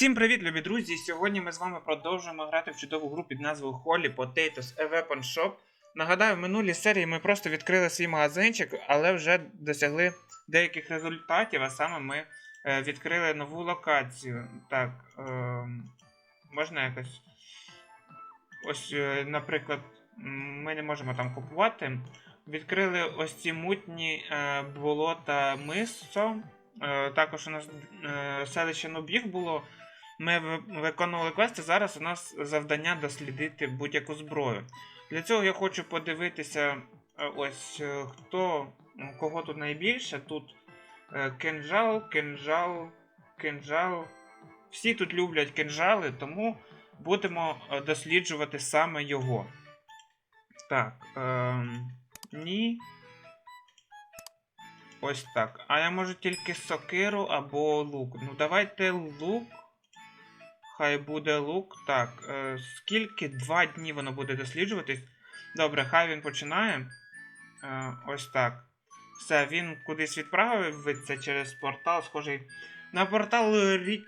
Всім привіт, любі друзі! Сьогодні ми з вами продовжуємо грати в чудову гру під назвою Holy Potatoes A Weapon Shop. Нагадаю, в минулій серії ми просто відкрили свій магазинчик, але вже досягли деяких результатів, а саме ми е, відкрили нову локацію. Так, е, можна якось. Ось, е, наприклад, ми не можемо там купувати. Відкрили ось ці мутні е, болота мисо. Е, також у нас е, селище Нобіг було. Ми ви- виконували квести. Зараз у нас завдання дослідити будь-яку зброю. Для цього я хочу подивитися, е, ось е, хто кого тут найбільше. Тут е, кинжал, кинжал, кинжал. Всі тут люблять кинжали, тому будемо досліджувати саме його. Так. ем, ні. Ось так. А я можу тільки сокиру або лук. Ну, давайте лук. Хай буде лук. Так. Е, скільки? Два дні воно буде досліджуватись. Добре, хай він починає. Е, ось так. Все, він кудись відправиться через портал, схожий на портал рік.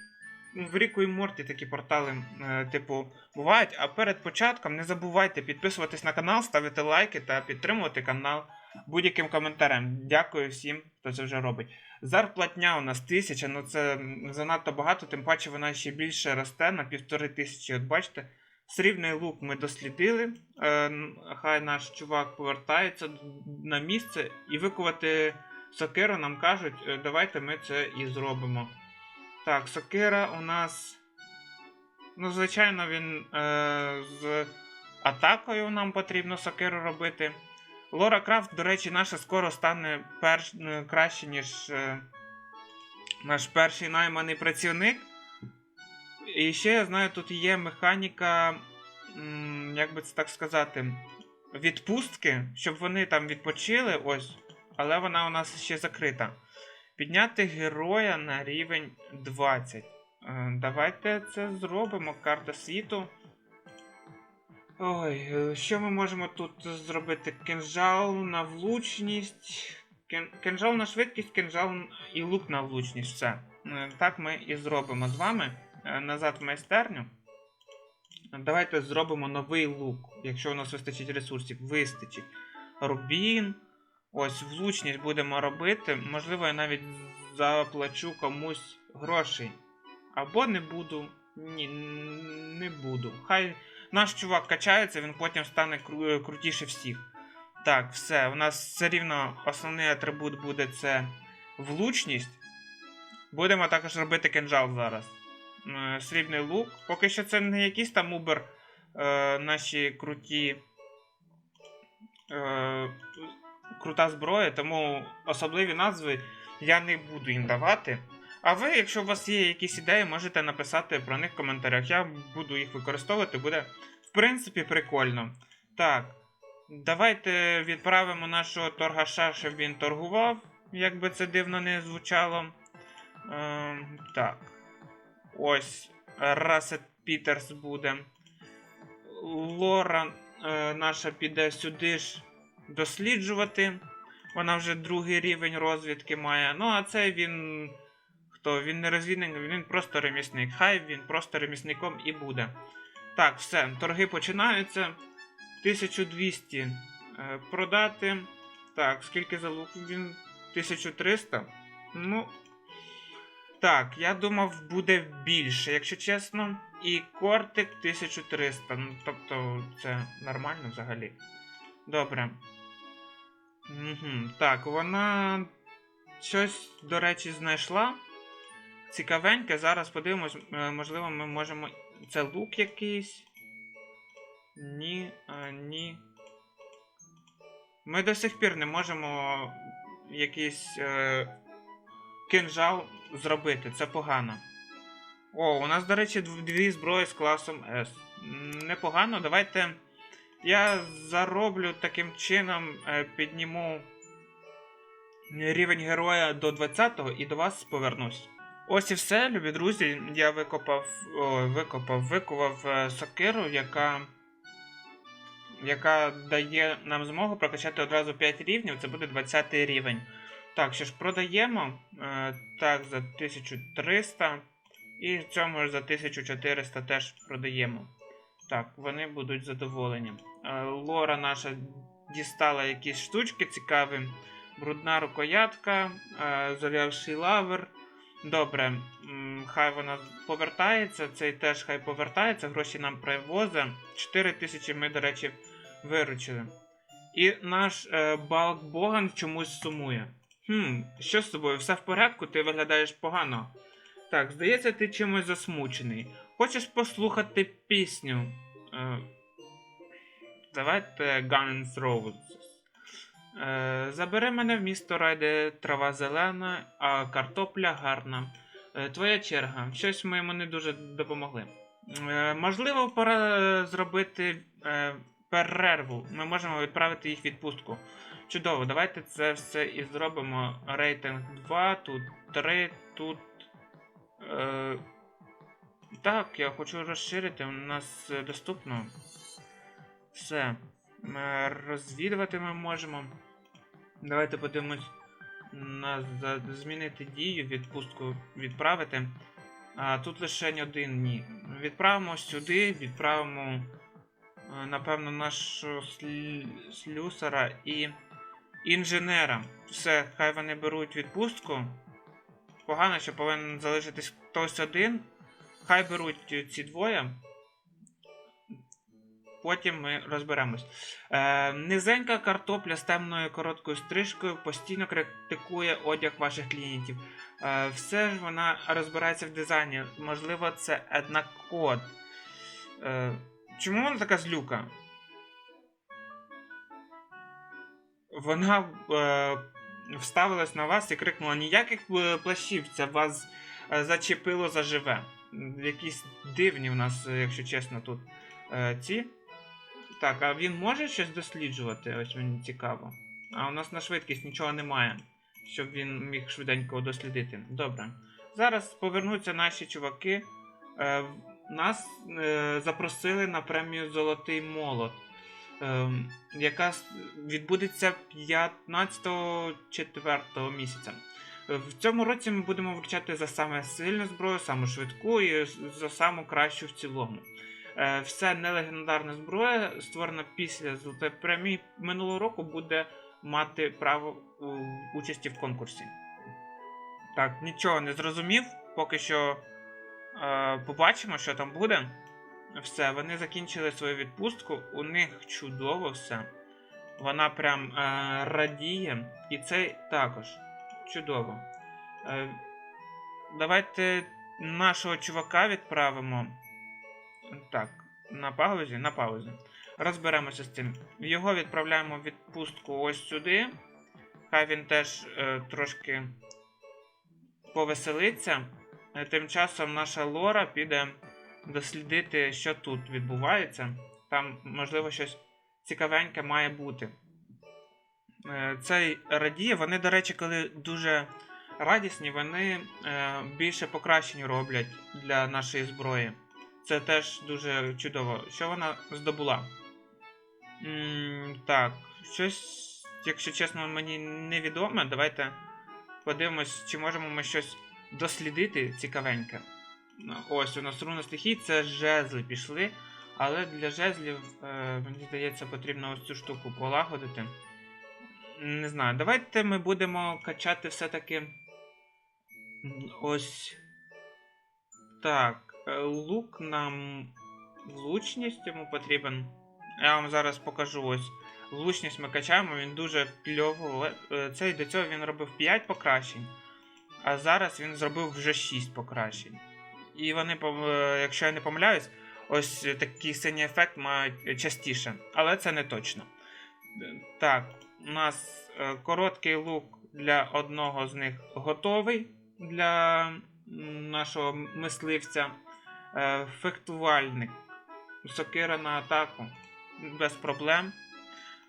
В Ріку і Морті такі портали, е, типу, бувають. А перед початком не забувайте підписуватись на канал, ставити лайки та підтримувати канал будь-яким коментарем. Дякую всім, хто це вже робить. Зарплатня у нас тисяча, ну це занадто багато, тим паче вона ще більше росте на півтори тисячі. От бачите, срібний лук ми дослідили. Е, хай наш чувак повертається на місце і викувати сокиру нам кажуть, е, давайте ми це і зробимо. Так, сокира у нас. Ну, звичайно, він е, з атакою нам потрібно сокиру робити. Лора Крафт, до речі, наша скоро стане перш... е, краще, ніж е, наш перший найманий працівник. І ще я знаю, тут є механіка, як би це так сказати, відпустки, щоб вони там відпочили, ось, але вона у нас ще закрита. Підняти героя на рівень 20. Е, Давайте це зробимо. Карта світу. Ой, е, що ми можемо тут зробити? Кинжал на влучність. Кин- Кинжал на швидкість, кинжал і лук на влучність. Все. Е, Так ми і зробимо з вами. Е, Назад в майстерню. Давайте зробимо новий лук, якщо у нас вистачить ресурсів. Вистачить. Рубін. Ось влучність будемо робити. Можливо, я навіть заплачу комусь грошей. Або не буду. Ні, не буду. Хай наш чувак качається, він потім стане кру- крутіше всіх. Так, все. У нас все рівно основний атрибут буде це влучність. Будемо також робити кинжал зараз. Е, Срібний лук. Поки що це не якісь там убер е, наші круті. Е, крута зброя, тому особливі назви я не буду їм давати. А ви, якщо у вас є якісь ідеї, можете написати про них в коментарях. Я буду їх використовувати, буде в принципі прикольно. Так, давайте відправимо нашого торгаша, щоб він торгував, як би це дивно не звучало. Ем, так. Ось Расет Пітерс буде. Лора е, наша піде сюди ж досліджувати. Вона вже другий рівень розвідки має. Ну, а цей він. Хто? Він не розвідник, він просто ремісник. Хай він просто ремісником і буде. Так, все, торги починаються. 1200 е, продати. Так, скільки за лук він? 1300. Ну. Так, я думав, буде більше, якщо чесно. І кортик 1300. Ну, тобто, це нормально взагалі. Добре. Угу. Так, вона щось, до речі, знайшла. Цікавеньке. Зараз подивимось, е, можливо, ми можемо. Це лук якийсь. Ні, а, ні. Ми до сих пір не можемо якийсь е, кинжал зробити. Це погано. О, у нас, до речі, дві зброї з класом S. Непогано, давайте. Я зароблю таким чином, е, підніму рівень героя до 20-го і до вас повернусь. Ось і все, любі друзі. Я викопав, о, викопав, викував е, сокиру, яка, яка дає нам змогу прокачати одразу 5 рівнів, це буде 20 рівень. Так, що ж продаємо. Е, так, за 1300. І цьому ж за 1400 теж продаємо. Так, вони будуть задоволені. Е, Лора наша дістала якісь штучки цікаві. Брудна рукоятка, зорявший лавер. Добре, хай вона повертається, цей теж хай повертається, гроші нам привозить. 4 тисячі ми, до речі, виручили. І наш е, Балк Боган чомусь сумує. Хм, що з тобою? Все в порядку? Ти виглядаєш погано. Так, здається, ти чимось засмучений. Хочеш послухати пісню? Е, давайте Guns Roses. Е, забери мене в місто рай, де трава зелена, а картопля гарна. Е, твоя черга. Щось ми йому не дуже допомогли. Е, можливо, пора зробити перерву. Ми можемо відправити їх в відпустку. Чудово, давайте це все і зробимо. Рейтинг 2, тут 3, тут. Так, я хочу розширити. У нас доступно. Все. Е, Розвідувати ми можемо. Давайте подивимось на змінити дію, відпустку відправити. А тут лише один ні. Відправимо сюди, відправимо, е, напевно, нашого слі- слюсара і інженера. Все, хай вони беруть відпустку. Погано, що повинен залишитись хтось один. Хай беруть ці двоє. Потім ми розберемось. Е, низенька картопля з темною короткою стрижкою постійно критикує одяг ваших клієнтів. Е, все ж вона розбирається в дизайні. Можливо, це една код. Е, чому вона така злюка? Вона е, вставилась на вас і крикнула: ніяких е, плащів, це вас е, зачепило заживе. Якісь дивні в нас, е, якщо чесно, тут ці. Так, а він може щось досліджувати? Ось мені цікаво. А у нас на швидкість нічого немає, щоб він міг швиденько дослідити. Добре. Зараз повернуться наші чуваки. Е, нас е, запросили на премію Золотий молот, е, яка відбудеться 15-4 місяця. Е, В цьому році ми будемо вручати за саме сильну зброю, саму швидку і за саму кращу в цілому. Е, Все нелегендарна зброя, створена після золотої премії минулого року, буде мати право участі в конкурсі. Так, нічого не зрозумів. Поки що е, побачимо, що там буде. Все, вони закінчили свою відпустку. У них чудово все. Вона прям е, радіє. І цей також. Чудово. Е, давайте нашого чувака відправимо. Так, на паузі, на паузі. Розберемося з цим. Його відправляємо в відпустку ось сюди. Хай він теж е, трошки повеселиться. Е, Тим часом наша Лора піде дослідити, що тут відбувається. Там, можливо, щось цікавеньке має бути. Е, Цей радіє, вони, до речі, коли дуже радісні, вони е, більше покращень роблять для нашої зброї. Це теж дуже чудово. Що вона здобула? м так, щось, якщо чесно, мені невідоме. Давайте подивимось, чи можемо ми щось дослідити цікавеньке. Ну, Ось у нас руна стихій, це жезли пішли. Але для жезлів, е, мені здається, потрібно ось цю штуку полагодити. Не знаю, давайте ми будемо качати все-таки. Ось. Так. Е, Лук нам. Влучність йому потрібен. Я вам зараз покажу ось. Влучність ми качаємо, він дуже кльово. е, Цей до цього він робив 5 покращень. А зараз він зробив вже 6 покращень. І вони, е, якщо я не помиляюсь, ось такий синій ефект мають частіше. Але це не точно. Так, у нас короткий лук для одного з них готовий для нашого мисливця. Е, Фехтувальник. Сокира на атаку. Без проблем.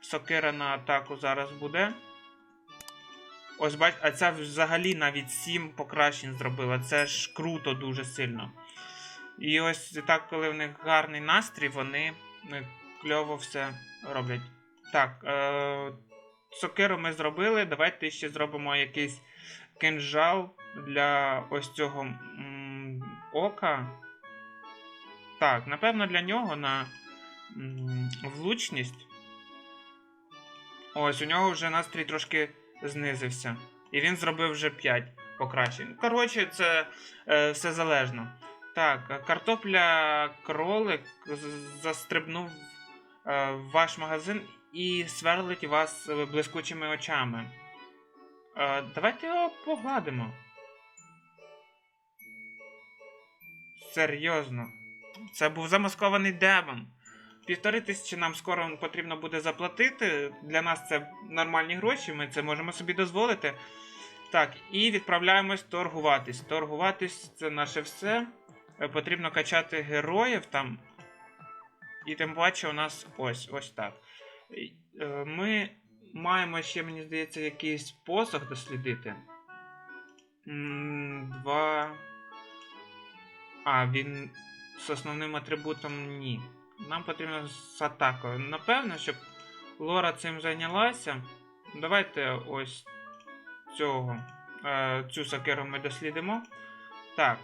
Сокира на атаку зараз буде. Ось бач, а ця взагалі навіть 7 покращень зробила. Це ж круто дуже сильно. І ось так, коли в них гарний настрій, вони е, кльово все роблять. Так, е, сокиру ми зробили. Давайте ще зробимо якийсь кинжал для ось цього ока. Так, напевно, для нього на влучність. Ось, у нього вже настрій трошки знизився. І він зробив вже 5 покращень. Коротше, це е, все залежно. Так, картопля кролик застрибнув е, в ваш магазин і сверлить вас блискучими очами. Е, давайте його погладимо. Серйозно. Це був замаскований демон. Півтори тисячі нам скоро потрібно буде заплатити. Для нас це нормальні гроші, ми це можемо собі дозволити. Так, і відправляємось торгуватись. Торгуватись це наше все. Е, Потрібно качати героїв там. І тим паче у нас ось ось так. Е, Ми маємо ще, мені здається, якийсь посох дослідити. Два. А, він з основним атрибутом ні. Нам потрібно з атакою. Напевно, щоб Лора цим зайнялася. Давайте ось цього. Е, цю сокеру ми дослідимо. Так.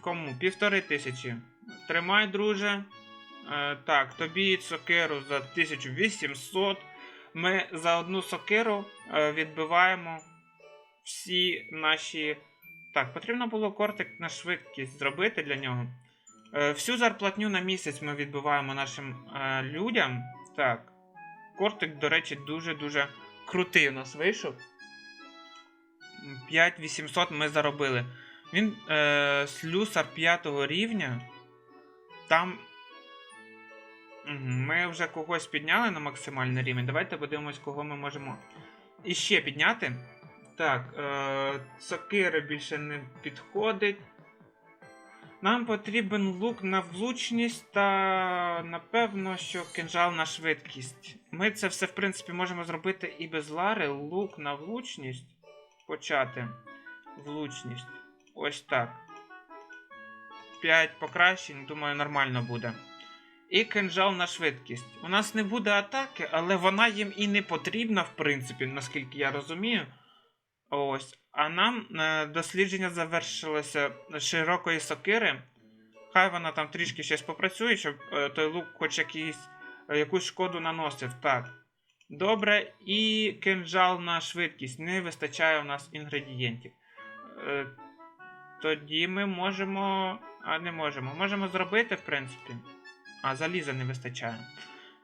Кому? Півтори тисячі. Тримай, друже. Е, так, тобі сокеру за 1800. Ми за одну сокеру е, відбиваємо всі наші. Так, потрібно було кортик на швидкість зробити для нього. Е, всю зарплатню на місяць ми відбиваємо нашим е, людям. Так. Кортик, до речі, дуже-дуже крутий у нас вийшов. 5800 ми заробили. Він е, слюсар 5 рівня. Там. Ми вже когось підняли на максимальний рівень. Давайте подивимось, кого ми можемо іще підняти. Так, е, сокири більше не підходить. Нам потрібен лук на влучність та напевно, що кинжал на швидкість. Ми це все, в принципі, можемо зробити і без Лари. Лук на влучність. Почати. Влучність. Ось так. 5 покращень, думаю, нормально буде. І кинжал на швидкість. У нас не буде атаки, але вона їм і не потрібна, в принципі, наскільки я розумію. Ось. А нам е, дослідження завершилося широкої сокири. Хай вона там трішки щось попрацює, щоб е, той лук хоч якийсь, е, якусь шкоду наносив. Так. Добре, і кинжал на швидкість. Не вистачає у нас інгредієнтів. Тоді ми можемо. А не можемо. Можемо зробити, в принципі. А, заліза не вистачає.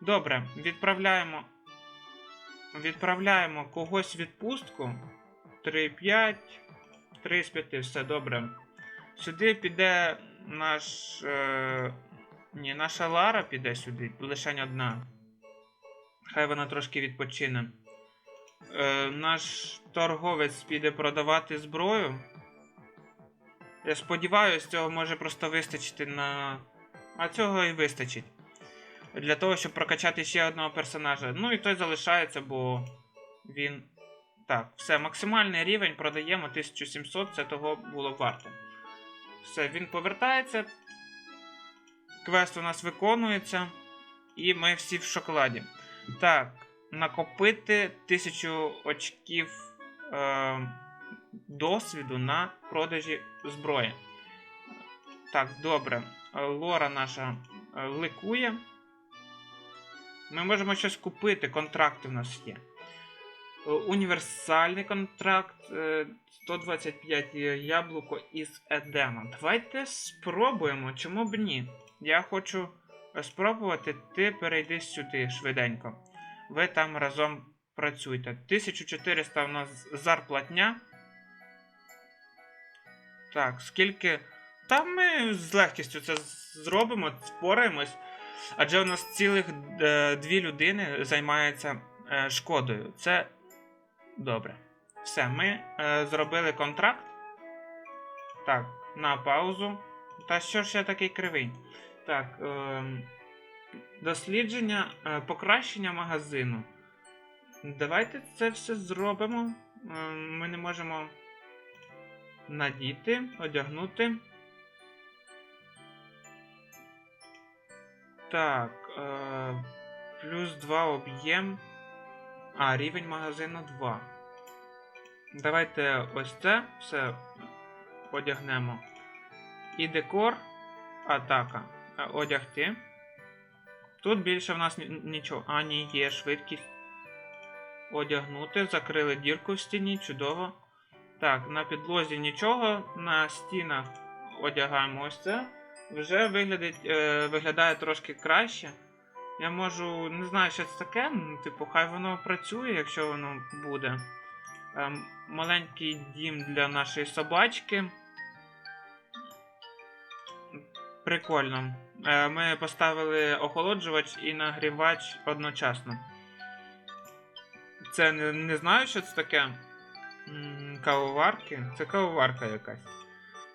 Добре, відправляємо. Відправляємо когось в відпустку. 3-5. 3 з 5, все добре. Сюди піде наш. Е... Ні, наша Лара піде сюди, лише одна. Хай вона трошки відпочине. Е, наш торговець піде продавати зброю. Я сподіваюся, цього може просто вистачити на. А цього і вистачить. Для того, щоб прокачати ще одного персонажа. Ну і той залишається, бо він. Так, все, максимальний рівень продаємо 1700, це того було варто. Все, він повертається. Квест у нас виконується. І ми всі в шоколаді. Так, накопити 1000 очків е, досвіду на продажі зброї. Так, добре. Лора наша е, ликує. Ми можемо щось купити, контракти в нас є. Е, Універсальний контракт е, 125 яблуко із Едема. Давайте спробуємо, чому б ні? Я хочу е, спробувати, ти перейди сюди швиденько. Ви там разом працюйте. 1400 у нас зарплатня. Так, скільки. Та ми з легкістю це зробимо, спораємось. Адже у нас цілих е, дві людини займаються е, шкодою. Це добре. Все, ми е, зробили контракт. Так, на паузу. Та що ж я такий кривий? Так. Е, дослідження, е, покращення магазину. Давайте це все зробимо. Е, ми не можемо надіти, одягнути. Так. Е, плюс 2 об'єм. А, рівень магазину 2. Давайте ось це все одягнемо. і декор, атака. Е, Одягти. Тут більше в нас нічого. А, є швидкість. Одягнути. Закрили дірку в стіні, чудово. Так, на підлозі нічого, на стінах одягаємо ось це. Вже виглядить, е, виглядає трошки краще. Я можу, не знаю, що це таке. ну, Типу, хай воно працює, якщо воно буде. Ем, маленький дім для нашої собачки. Прикольно. Е, ми поставили охолоджувач і нагрівач одночасно. Це не, не знаю, що це таке. Кавоварки. Це кавоварка якась.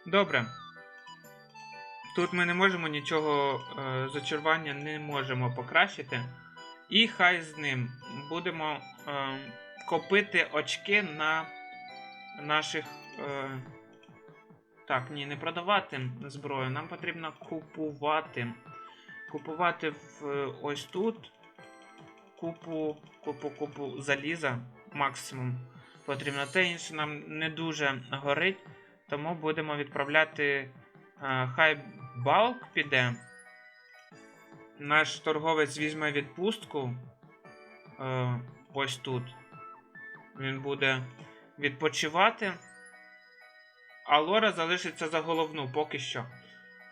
Добре. Тут ми не можемо нічого е, зачарування не можемо покращити. І хай з ним будемо е, копити очки на наших. Е, так, ні, не продавати зброю. Нам потрібно купувати. Купувати в е, ось тут купу, купу, купу заліза максимум потрібно. Те інше нам не дуже горить, тому будемо відправляти. е, хай балк піде. Наш торговець візьме відпустку. Е, ось тут. Він буде відпочивати. А Лора залишиться за головну поки що.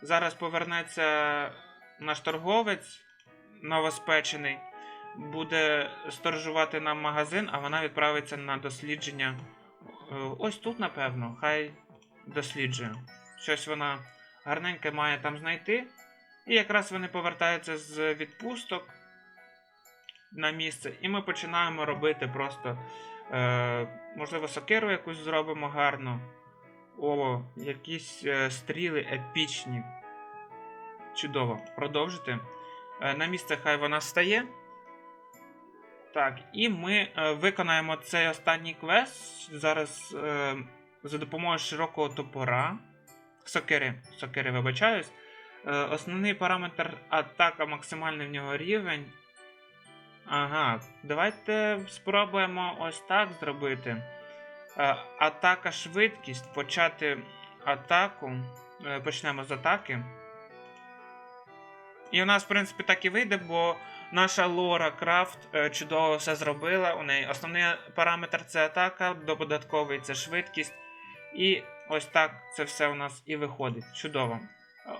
Зараз повернеться наш торговець новоспечений, буде сторожувати нам магазин, а вона відправиться на дослідження. Е, Ось тут, напевно, хай досліджує. Щось вона гарненьке має там знайти. І якраз вони повертаються з відпусток на місце, і ми починаємо робити просто, е, можливо, сокиру якусь зробимо гарно. О, якісь е, стріли епічні. Чудово. Продовжити. Е, на місце хай вона стає. Так, і ми е, виконаємо цей останній квест зараз е, за допомогою широкого топора. Сокири, сокири, вибачаюсь. Е, основний параметр атака, максимальний в нього рівень. Ага, давайте спробуємо ось так зробити. Е, атака швидкість. Почати атаку. Е, почнемо з атаки. І у нас, в принципі, так і вийде, бо наша Лора Крафт чудово все зробила. У неї основний параметр це атака, додатковий це швидкість. І ось так це все у нас і виходить. Чудово.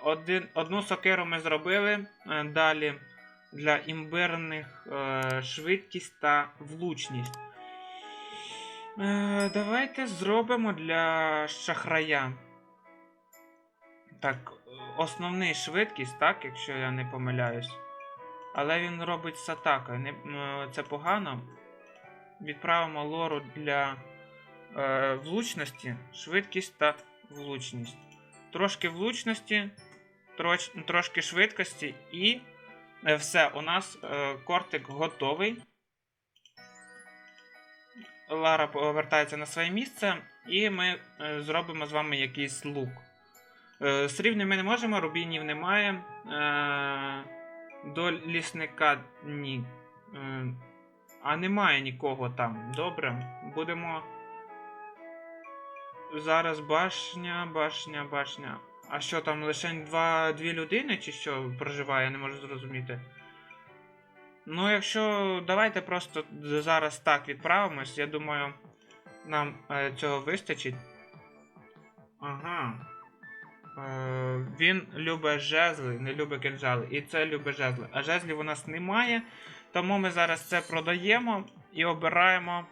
Один, одну сокиру ми зробили. е, Далі для імбирних е, швидкість та влучність. Е, давайте зробимо для шахрая. Так, основний швидкість, так, якщо я не помиляюсь. Але він робить з атакою. М, це погано. Відправимо лору для е, влучності, швидкість та влучність. Трошки влучності, троч, трошки швидкості і е, все. У нас е, кортик готовий. Лара повертається на своє місце, і ми е, зробимо з вами якийсь лук. Е, срібний ми не можемо, рубінів немає. Е, до лісника ні. Е, а немає нікого там. Добре. Будемо. Зараз башня, башня, башня. А що там, лише два, дві людини чи що проживає, я не можу зрозуміти. Ну, якщо давайте просто зараз так відправимось, я думаю, нам е, цього вистачить. Ага. Е, він любить жезли, не любить кинжали. І це любить жезли. А жезлів у нас немає. Тому ми зараз це продаємо і обираємо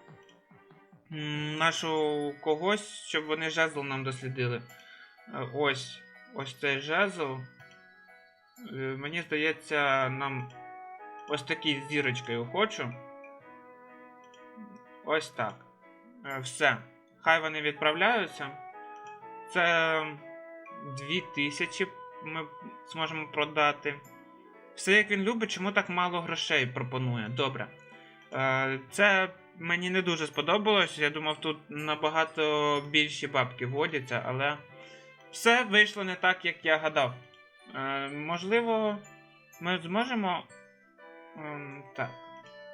нашу когось, щоб вони жезл нам дослідили. Е, ось. Ось цей жезл. Е, Мені здається, нам ось такий з зірочкою хочу. Ось так. Е, Все. Хай вони відправляються. Це 2000 ми зможемо продати. Все як він любить, чому так мало грошей пропонує. Добре. Це мені не дуже сподобалось. Я думав, тут набагато більші бабки вводяться, але все вийшло не так, як я гадав. Е, Можливо, ми зможемо. Ем, Так.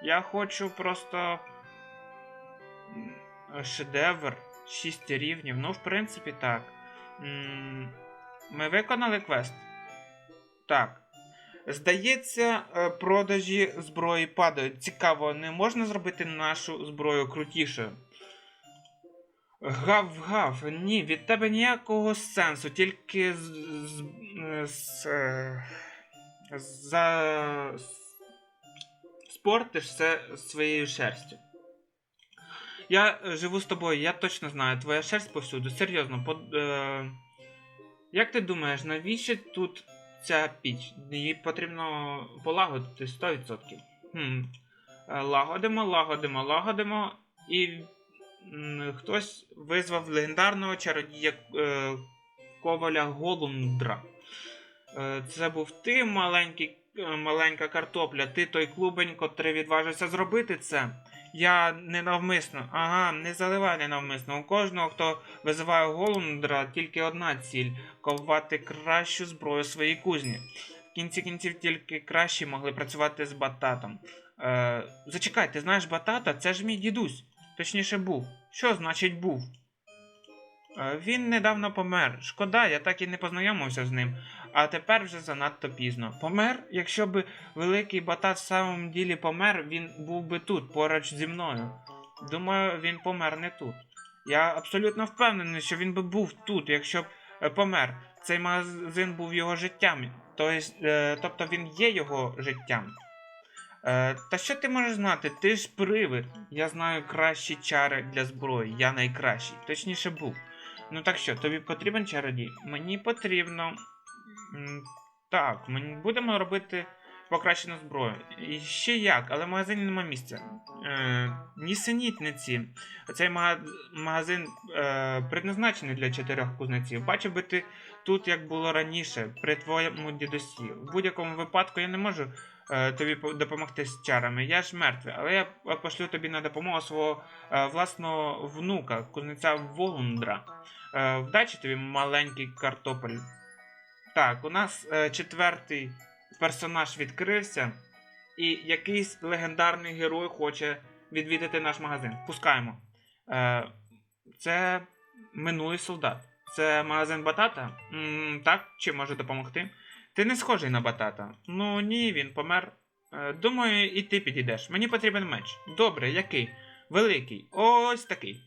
Я хочу просто. Шедевр. 6 рівнів. Ну, в принципі, так. Ми виконали квест? Так. Здається, е, продажі зброї падають. Цікаво, не можна зробити нашу зброю крутішою. Гав-гав, ні, від тебе ніякого сенсу, тільки з. з, з, е, за. спортиш все своєю шерстю. Я живу з тобою, я точно знаю, твоя шерсть повсюду. Серйозно, по, е, як ти думаєш, навіщо тут ця піч? Її потрібно полагодити 100%. Хм. Е, Лагодимо, лагодимо, лагодимо. І хтось визвав легендарного чародія е, Коваля Голундра. Е, це був ти, маленький, маленька картопля, ти той клубень, котрий відважився зробити це. Я ненавмисно, ага, не заливай ненавмисно. У кожного, хто визиває Голундра, тільки одна ціль ковати кращу зброю своїй кузні. В кінці кінців тільки кращі могли працювати з бататом. Е, зачекай, ти знаєш батата? Це ж мій дідусь. Точніше, був. Що значить був? Е, він недавно помер. Шкода, я так і не познайомився з ним. А тепер вже занадто пізно. Помер? Якщо б великий батат в самому ділі помер, він був би тут, поруч зі мною. Думаю, він помер не тут. Я абсолютно впевнений, що він би був тут, якщо б е, помер. Цей магазин був його життям. Тобто, е, тобто він є його життям. Е, та що ти можеш знати? Ти ж привид. Я знаю кращі чари для зброї. Я найкращий. Точніше був. Ну так що, тобі потрібен чародій? Мені потрібно. Так, ми будемо робити покращену зброю. І ще як, але в магазині нема місця. Е, нісенітниці. Цей магазин е, предназначений для чотирьох кузнеців. Бачив би ти тут, як було раніше, при твоєму дідусі. В будь-якому випадку я не можу е, тобі допомогти з чарами. Я ж мертвий, але я пошлю тобі на допомогу свого е, власного внука, кузнеця Волундра. Е, вдачі тобі маленький картопель. Так, у нас е, четвертий персонаж відкрився, і якийсь легендарний герой хоче відвідати наш магазин. Пускаємо. Е, це минулий солдат. Це магазин Батата? м так, чи може допомогти? Ти не схожий на Батата. Ну ні, він помер. Е, думаю, і ти підійдеш. Мені потрібен меч. Добре, який? Великий. Ось такий.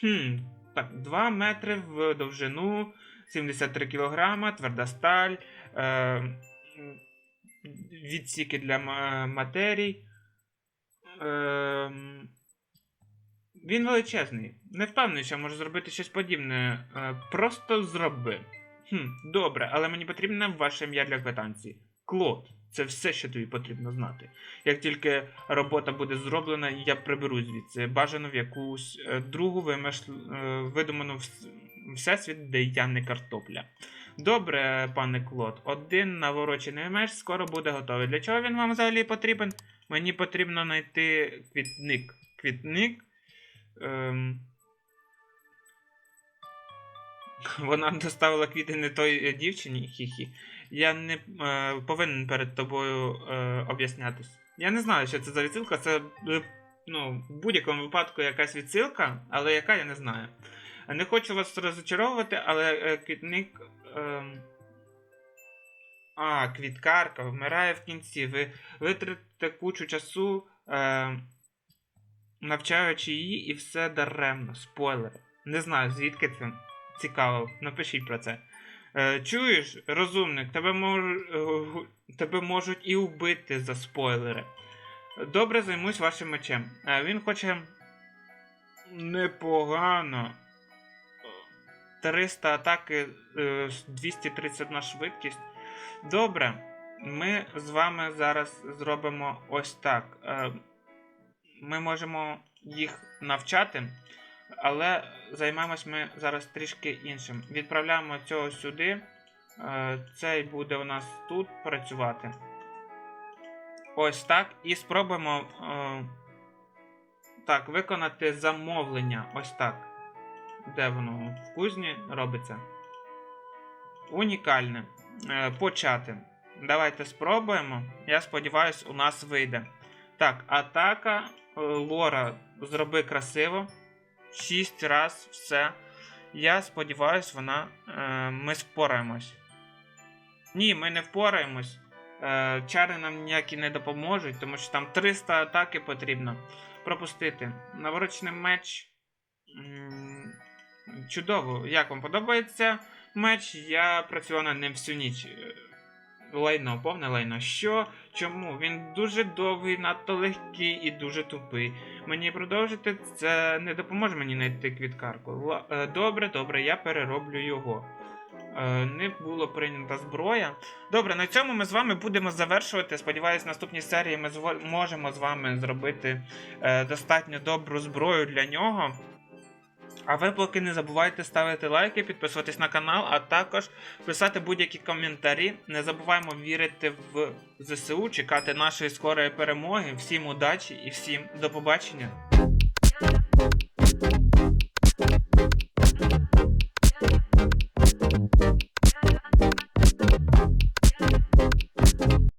Хм, так, 2 метри в довжину, 73 кілограма, тверда сталь, е, відсіки для матерій. Е, він величезний. Не впевнений, що може зробити щось подібне. Е, просто зроби. Хм, добре, але мені потрібне ваше ім'я для квитанції. Клод. Це все, що тобі потрібно знати. Як тільки робота буде зроблена, я приберу звідси. Бажано в якусь другу вимиш... видуману всесвіт, де я не картопля. Добре, пане Клод, один наворочений меч скоро буде готовий. Для чого він вам взагалі потрібен? Мені потрібно знайти квітник. Квітник. Ем... Вона доставила квіти не той е, дівчині, хі-хі. Я не е, повинен перед тобою е, об'яснятись. Я не знаю, що це за відсилка. Це е, ну, в будь-якому випадку якась відсилка, але яка я не знаю. Не хочу вас розочаровувати, але е, квітник. Е, а, квіткарка вмирає в кінці. Ви витратите кучу часу, е, навчаючи її, і все даремно. Спойлер. Не знаю, звідки це. Цікаво, напишіть про це. Е, чуєш, розумник, тебе, мож... е, тебе можуть і вбити за спойлери. Добре займусь вашим мечем. Е, він хоче. Непогано. 300 атаки, е, 231 швидкість. Добре. Ми з вами зараз зробимо ось так. Е, Ми можемо їх навчати. Але займемось ми зараз трішки іншим. Відправляємо цього сюди. Е, Цей буде у нас тут працювати. Ось так. І спробуємо так, виконати замовлення. Ось так. Де воно? В кузні робиться. Унікальне. Е, Почати. Давайте спробуємо. Я сподіваюся, у нас вийде. Так, атака. Е, Лора, зроби красиво. 6 раз все. Я сподіваюся, вона. Е, ми спораємось. Ні, ми не впораємось. Чари нам ніякі не допоможуть, тому що там 300 атаки потрібно пропустити. Наворочний меч. Чудово. Як вам подобається меч? Я працював над ним всю ніч. Е, Лайно, повне лайно. Що? Чому? Він дуже довгий, надто легкий і дуже тупий. Мені продовжити це не допоможе мені знайти квіткарку. Ла- е, Добре, добре, я перероблю його. Е, Не було прийнята зброя. Добре, на цьому ми з вами будемо завершувати. Сподіваюсь, в наступній серії ми зво- можемо з вами зробити достатньо добру зброю для нього. А ви поки не забувайте ставити лайки, підписуватись на канал, а також писати будь-які коментарі. Не забуваємо вірити в ЗСУ, чекати нашої скорої перемоги. Всім удачі і всім до побачення!